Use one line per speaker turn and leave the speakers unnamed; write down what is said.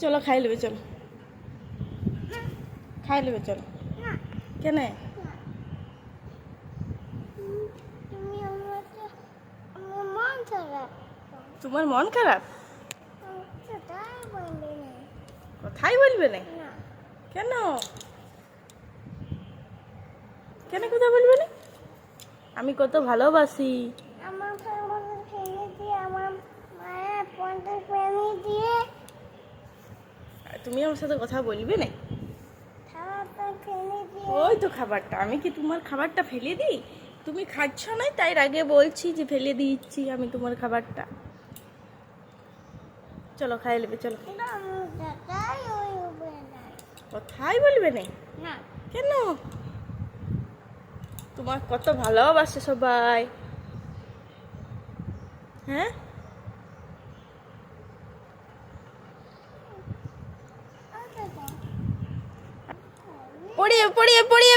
চলো, খাই নেবে চলো। খাই নেবে চলো। কেন? তোমার মন খারাপ? কথাই বলবে না। কেন? কেন কথা বলবে না? আমি কত ভালোবাসি।
আমার
তুমি আমার সাথে কথা বলবে না ওই তো খাবারটা। আমি কি তোমার খাবারটা ফেলে দিই? তুমি খাচ্ছ না তাই আগে বলছি যে ফেলে দিচ্ছি আমি তোমার খাবারটা। চলো খাই নেবে চলো। কথাই বলবে না
না।
কেন? তোমার কত ভালোবাসে সবাই। হ্যাঁ? പൊടിയ പൊടിയ പൊടിയ